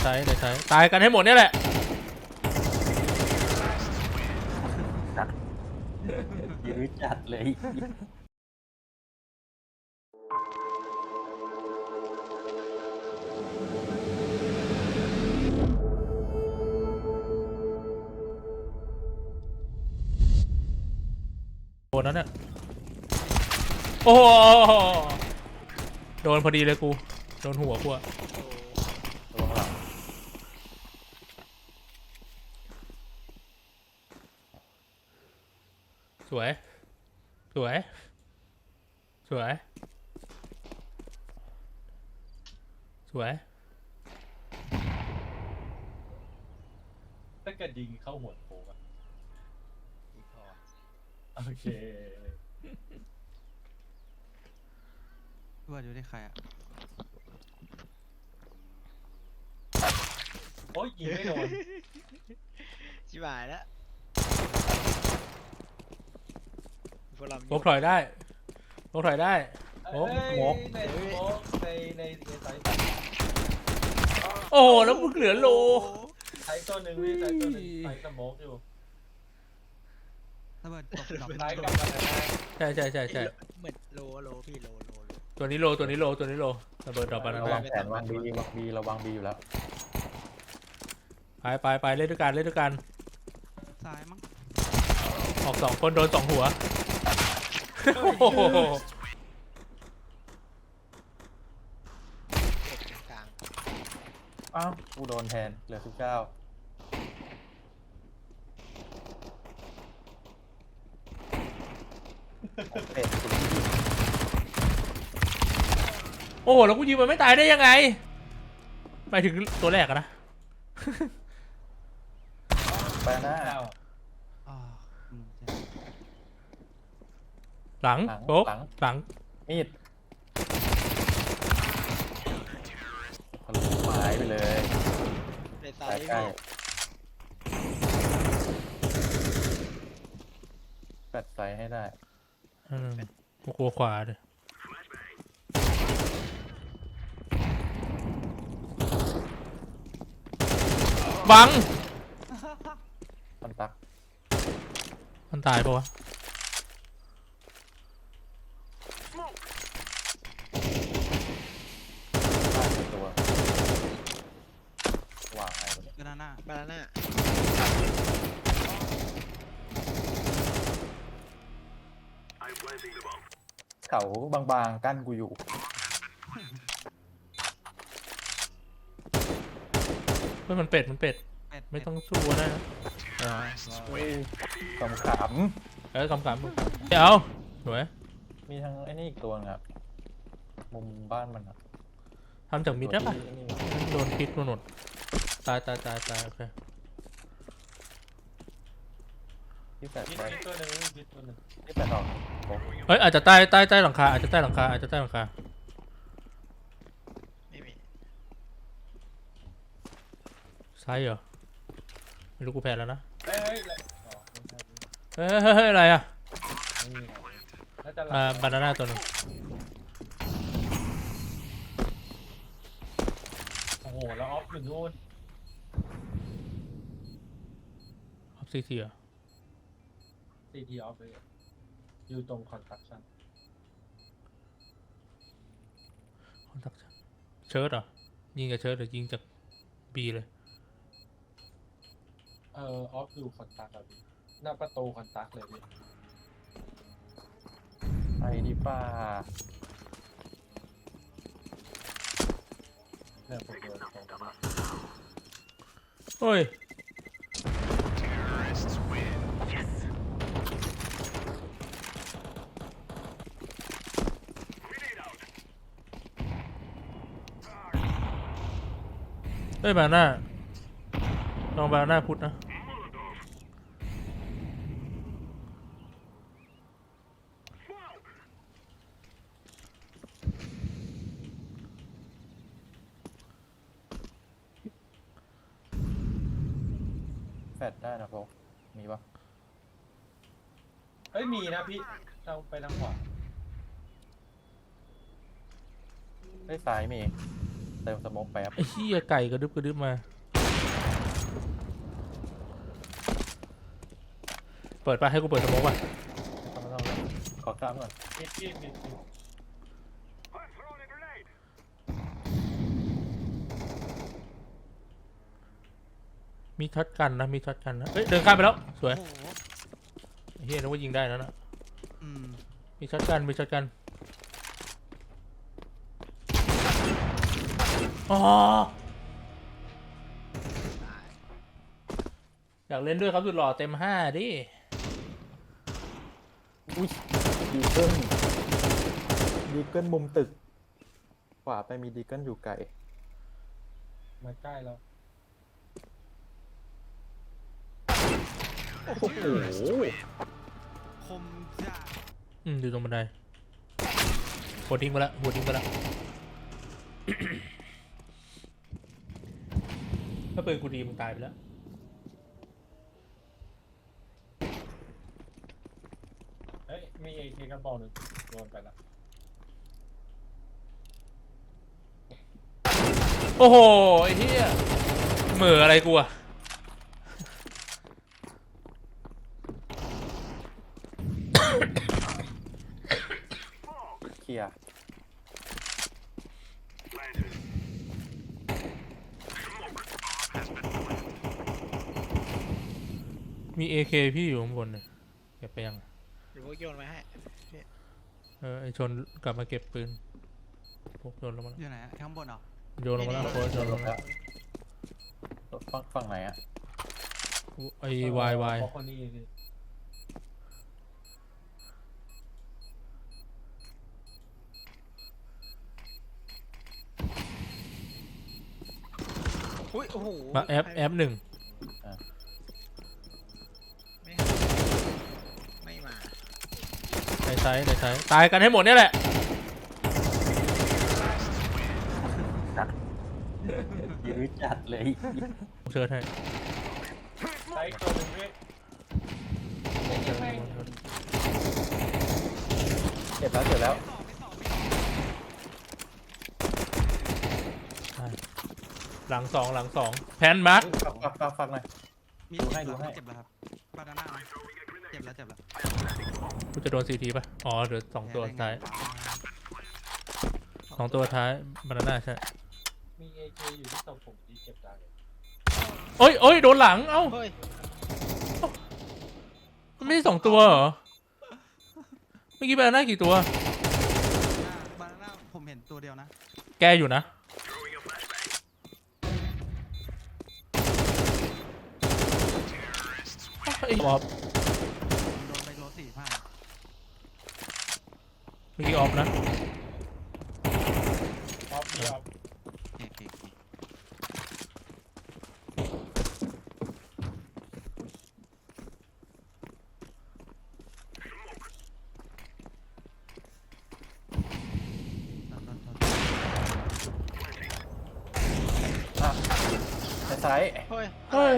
ไซส์ในไซส์ตายกันให้หมดเนี่ยแหละ ยืดจัดเลยโดนนั้นเนี่ยโอ้โหโดนพอดีเลยกู โดนหัวกูอะ ตัวข้างหลัง สวย สวย สวย สวย ถ้าเกิดยิงเข้าหัวโผล่อะอีกพอโอเคพี่ว่าอยู่ที่ใครอะโอ้ยยิงไม่โดน ชิบหายแล้ว พวกเราโบกถอยได้โบกถอยได้โอ้โหเอ้ยในโมกในในในไซส์โอ้โหแล้วมึงเหลือโลไซส์ตัวหนึ่งพี่ไซส์ตัวหนึ่งไซส์สโมกอยู่ถ้าเบิดตกดอกไซส์กับกันนะใช่ใช่ใช่ใช่เหมือนโลโลพี่โลโลโลตัวนี้โลตัวนี้โลตัวนี้โลระเบิดดอกบานาระวัน่างแผนวางบีวางบีระวังบีอยู่แล้วไปไปไปเล่นด้วยกันเล่นด้วยกันซ้ายมั้ง ออกสองคนโดนสองหัวโอ้โหเด็กกลางอ้าวกูโดนแทนเหลือสิบเก้าเป็ดคุณโอ้โหแล้วกูยิงมันไม่ตายได้ยังไงไปถึงตัวแรกอะนะ ไปหน้าเก้าอ๋ออืมใช่ หลังหลังโป๊ะหลัง หลังมีดทะลุไม้ไปเลยในไซใกล้ส์ใกล้พี่แปดไซส์ให้ได้ อืมกูกลัวขวาเลยบังตันตัก มันตายปะวะ บ้านเป็นตัววางไห นวะเนี่ยกระดานหน้าบานาน่าเขาบางๆกั้นกูอยู่ เฮ้ยมันเป็ดมันเป็ด เป็ดไม่ต้องสู้ก็ได้นะอ่าเฮ้ยสำขเออกำกับมึงเดี๋ยวสวยำมีทั้งไอ้นี่อีกตัวนึงครับ มุมบ้านมันอะทำจากมิดได้ปะตัวที่นี่โดนพิษโดนหมด ตายตายตายตายโอเคที่แปดยิงไปยิงตัวหนึ่งยิงตัวหนึ่งที่แปดออกโอ้เฮ้ยอาจจะใต้ใต้ใต้หลังคาอาจจะใต้หลังคาอาจจะใต้หลังคาไม่มีซ้ายเหรอไม่รู้กูแพ้แล้วนะเฮ้ยเฮ้ยอะไรอ๋อไม่ใช่เฮ้ยเฮ้ยเฮ้ยอะไรอะไม่มีน่าจะหลัอ่างบานาน่าตัวหนึงโอ้โหแล้วออฟอยู่นู่น ออฟ ซีทีอะซีทีออฟเลยอะอยู่ตรงคอนสตรักชั่นคอนตักเชิร์ดเหรอ ยิงกับเชิร์ดหรือยิงจากบีเลย เออออฟอยู่คอนสตรักอะพี่หน้าประตูคอนสตรักเลยพี่ไอ้ดีป้าเนี่ยผมโดนตรงนั้นเฮ้ย เฮ้ยบานาน่าลองบานาน่าพุทธนะแฟดได้นะพวกมีปะเฮ้ยมีนะพี่ทางไปทางขวาได้ซ้ายมี เติมสโมกแป๊บไอ้เหี้ยไก่กระดึบกระดึบมา เปิดไปให้กูเปิดสโมองป่ะไม่ต้องไม่ต้องขอกล้ามก่อนมิดมิดมิดมิดมีช็อตกันนะมีช็อตกันนะเฮ้ยเดินข้ามไปแล้วสวยโอ้โหไอ้เฮียนึกว่ายิงได้แล้วนะอืมมีช็อตกันมีช็อตกัน อ๋อตายอยากเล่นด้วยครับสุดหล่อเต็มห้าดิอุ้ยดีเกิลดีเกิลมุมตึก ขวาไปมีดีเกิลอยู่ไกลมาใกล้แล้วโอ้โหคมจ้าอืมอยู่ตรงบันไดหัวทิ้งไปแล้วหัวทิ้งไปแล้ว ถ้าปืนกูดีมึงตายไปแล้ว เฮ้ย มีเอเคกระบอกหนึ่งโดนไปละโอ้โห ไอ้เหี้ยเหม่ออะไรกูอะเคลียร์ มีเอเคพี่อยู่ข้างบนเนี่ยเก็บไปยังเดี๋ยวพวกโยนไว้ให้เออไอชนกลับมาเก็บปืนพกโยนลงมาแล้วอยู่ไหนอะข้างบนเหรอโยนลงมาแล้วโค้ชโยนลงมาแล้วฝั่งฝั่งไหนอะไอวายวายเพราะคนนี้สิอุ้ยโอ้โหมาแอปแอปหนึ่ง ในไซส์ในไซส์ตายกันให้หมดเนี่ยแหละยืดจัดเลยเชิญให้ใช้ตัวหนึ่งเว้ยเจ็บแล้วเจ็บแล้วหลังสองหลังสองแพนมาร์คฟักฟักฟักฟักหน่อยมีดูให้เจ็บดูให้แล้วเจ็บแล้วครับบานาน่า เจ็บแล้วเจ็บแล้วกูจะโดนซีทีป่ะ อ๋อเหลือสองตัวแพ้ท้ายได้ไงวะสองตัวท้ายบานาน่าใช่ มีเอเคอยู่ที่ศพผมที่เก็บได้โอ้ยโอ้ยโดนหลัง เอ้าเฮ้ยมันไม่ใช่สองตัวเหรอ เมื่อกี้บานาน่ากี่ตัว บานาน่าผมเห็นตัวเดียวนะแกอยู่นะ ไอ้ออฟ โดนไปโลสี่พัน เมื่อกี้ออฟนะออฟมีออฟโอเคโอเคโอเคอะในซ้ายเฮ้ยเฮ้ย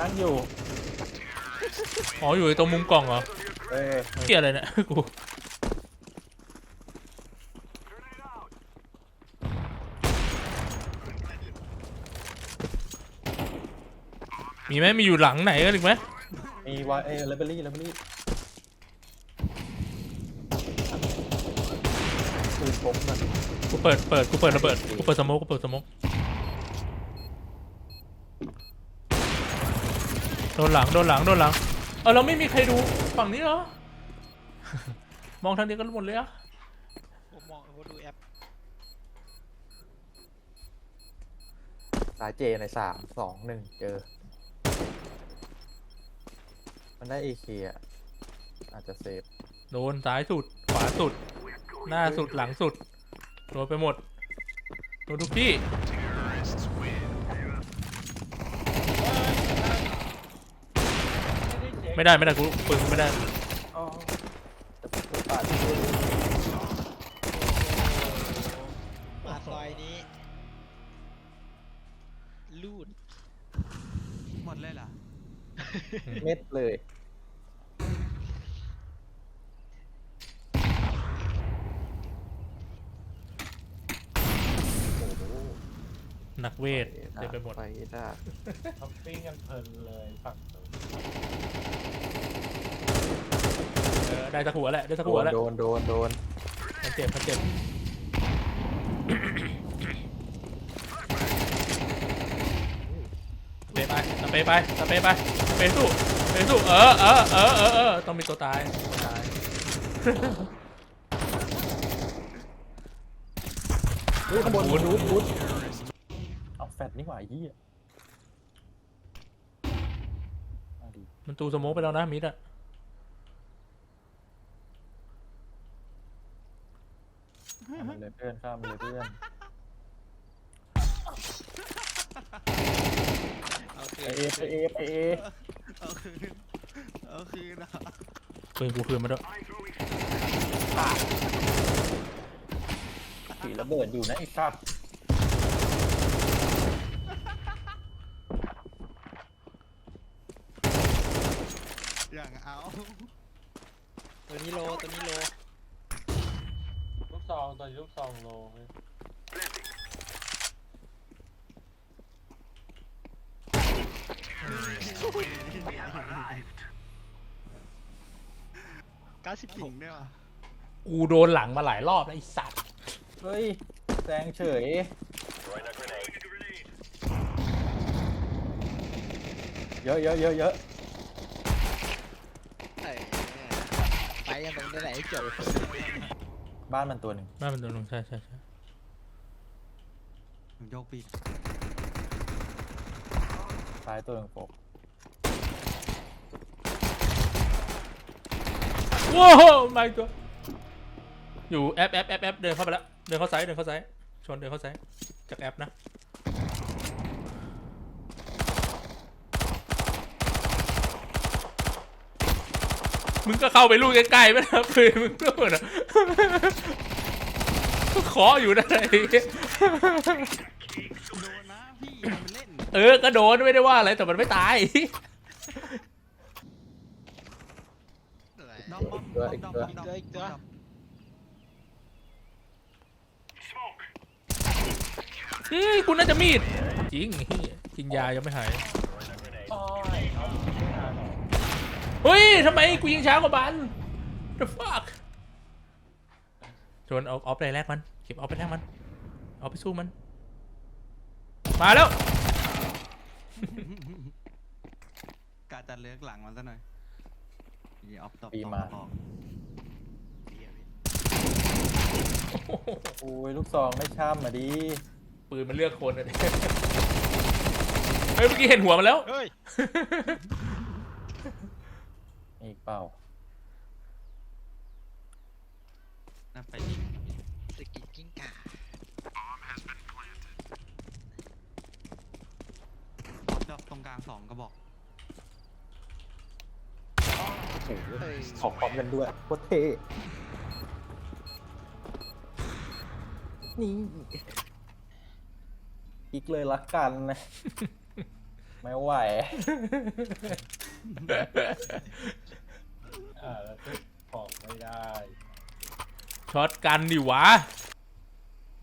นั่งอยู่ อ๋ออยู่ตรงมุมกล่องเหรอเอ้ยเกี่ยอะไรเนี่ยกู มีไหมมีอยู่หลังไหนกันอีกไหมมีวายเอเลเบอรี่เลเบอรี่คือผมมันกูเปิดเปิดกูเปิดระเบิดกูเปิดสโมกกูเปิดสโมกโดนหลังโดนหลังโดนหลังเออเราไม่มีใครดูฝั่งนี้เหรอ มองทางเดียวกันหมดเลยอะผมมองผมดูแอปสายเจในสามสองหนึ่งเจอ มันได้เอเคอะอาจจะเซฟโดนซ้ายสุด ขวาสุด หน้าสุดหลังสุดโดนไปหมดโดนทุกที่ไม่ได้เช็คไม่ได้ไม่ได้กูปืนกูไม่ได้อ๋อจะพูดปาดมาซอยนี้ ลูดหมดเลยเหรอ เม็ดเลย โอ้โหนักเวทเต็มไปหมดไปได้ท็อปปิ้งกันเพลินเลยฝั่งนู้นเออได้สักหัวแหละ ได้สักโดหัวนแหละโดนโดนโดนมันเจ็บมันเจ็บสเปรย์ไปส เปรย์ไปสเปรย์ไปสเปรย์สู้สเปรย์สู้เออเออเออเออเออต้องมีตัวตายตัวตายเฮ้ยข้างบนบูทบูทเอาแฟดนี่หว่าไอ้เหี้ยมาดิมันตูสโมกไปแล้วนะมิดอะข้ามมันเลยเพื่อนข้ามมันเลยเพื่อน เอาคืไปนเอไปเอไปเอเอาคืนเอาคืนนะปืนกูคืนมาด้วยถือระเบิดอยู่นะไอ้สัตว์อย่างเอาตัวนี้โลตัวนี้โลลูกซองตอนนี้ลูกซองโลเฮ้ย เก้าสิบหถิกงได้ป่ะกูโดนหลังมาหลายรอบแล้วไอ้สัตว์เฮ้ยแซงเฉย เยอะเยอะเยอะเยอะเอ้ยไปกันตรงนี้ไหนให้จบบ้านมันตัวหนึ่งน่าเป็นตัวลงใช่ใช่ใช่ผมยกปีก ซ้ายตัวหนึ่งโฟกว้าวมาอีกตัว อยู่แอปแอปแอปแอปเดินเข้าไปแล้ว เดินเข้าซ้าย เดินเข้าซ้าย ชนเดินเข้าซ้าย จากแอปนะ มึงก็เข้าไปลูกใกล้ๆไม่นะปืนมึงก็เหมือนอะขออยู่นะไอ้เหี้ย เล่นเออ ก็โดนไม่ได้ว่าอะไรแต่มันไม่ตายดอมบอมดอมดอมดอมอีกตัวอีกตัวอืมกูน่าจะมีด จริงเหี้ยกินยายังไม่หายโอ้ยเอาไม่นานหรอกเฮ้ยทำไมกูยิงช้ากว่าบัน the fuck ชวนเอาเอาไปแลกมัน เก็บเอาไปแลกมัน เอาไปสู้มัน มาแล้ว กาจะเลือกหลังมันซะหน่อยอีออฟตบปีตบมา บอกโอ้ยลูกซองไม่ช่ำมาดีปืนมันเลือกคนอะดิเฮ้ยเมื่อกี้เห็นหัวมันแล้ว เฮ้ยอีกเปล่าน่าไปยิง สกิดกิ้งก่า ดอ กตรงกลางสองกระบอกโอ้โหเฮ้ยขอพร้อมกันด้วยโคตรเท่นี่อีกเลยละกันนะ ไม่ไหวอ่าแล้วซื้อของไม่ได้ ช็อตกันดิวะ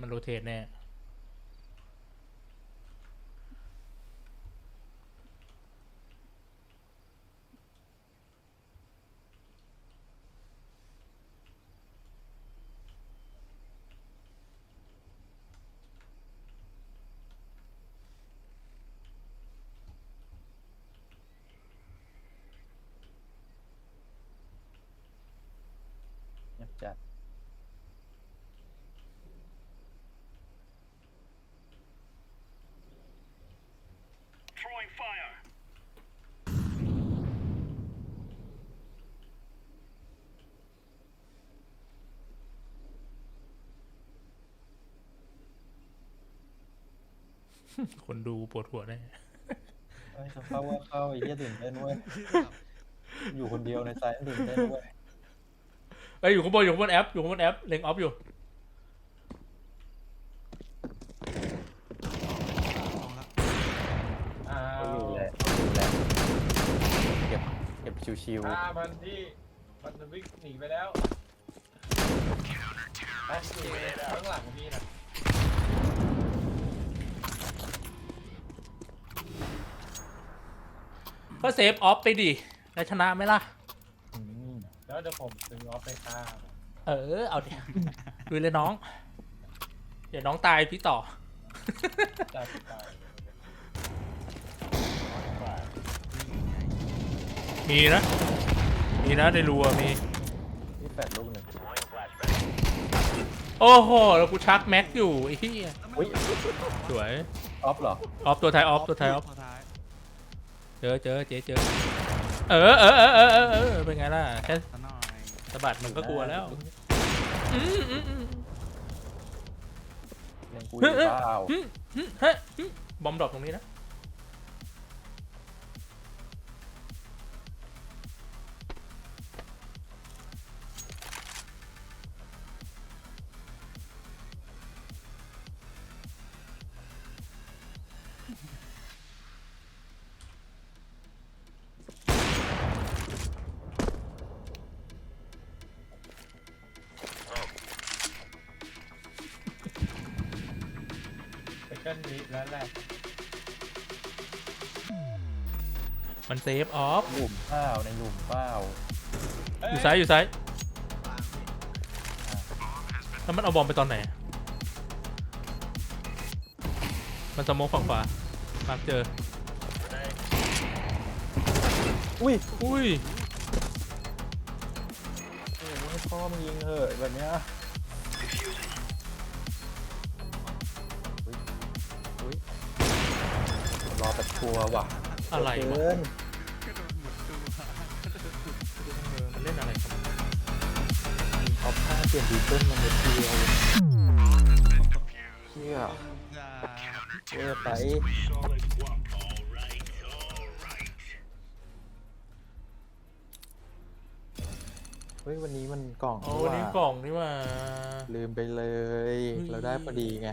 มันโรเทตแน่ จัดคนดูปวดหัวแน่เอ้ยจะเข้าว่าเข้าไอ้เหี้ยตื่นเต้นเว้ยอยู่คนเดียวในไซต์ตื่นเต้นเว้ย ไปอยู่ข้างบนอยู่ข้างบนแอปอยู่ข้างบนแอปเล็งออฟอยู่เก็บเก็บชิวฆ่ามันที่มันจะวิ่งหนีไปแล้วข้างหลังมีนะก็เซฟออฟไปดิได้ชนะไหมล่ะ แล้วเดี๋ยวผมซื้อออฟไปฆ่าเออ เอาดิดูเลยน้อง เดี๋ยวน้องตายพี่ต่อจ่ายไปมีนะ มีนะในรัวมี นี่แปดลูกหนึ่งโอ้โห แล้วกูชักแม็กอยู่ไอ้เหี้ยอุ้ยสวย ออฟเหรอออฟตัวไทยออฟตัวไทยออฟตัวท้ายเจอเจอเจเจอเออเออเออเออเออเออเป็นไงล่ะแค่ซะหน่อย สะบัดมันก็กลัวแล้วอืมอืมอืมเล่นกูอยู่เปล่าอืมอืมเฮ้ยอืมบอมดรอปตรงนี้นะ เซคันด์วีแล้วแหละมันเซฟออฟหลุมเปล่าในหลุมเปล่าอยู่ซ้ายอยู่ซ้ายแล้วมันเอาบอมไปตอนไหน มันสโมกฝั่งขวามาร์คเจอ อุ้ยอุ้ยโอ้โหให้พ่อมึงยิงเถอะแบบเนี้ย อแบบชัวร์ว่ะอะไรวะ เกินกระโดดหมุนตัวเออมันเล่นอะไรกันเอาผ้าเปลี่ยนดีเกิลมาเม็ดเดียวเชี่ยจ้าเวอร์ไปเฮ้ยวันนี้มันกล่องโอ้นี่วันนี้ว่ะกล่องนี่ว่า ลืมไปเลย เฮ้ย เราได้พอดีไง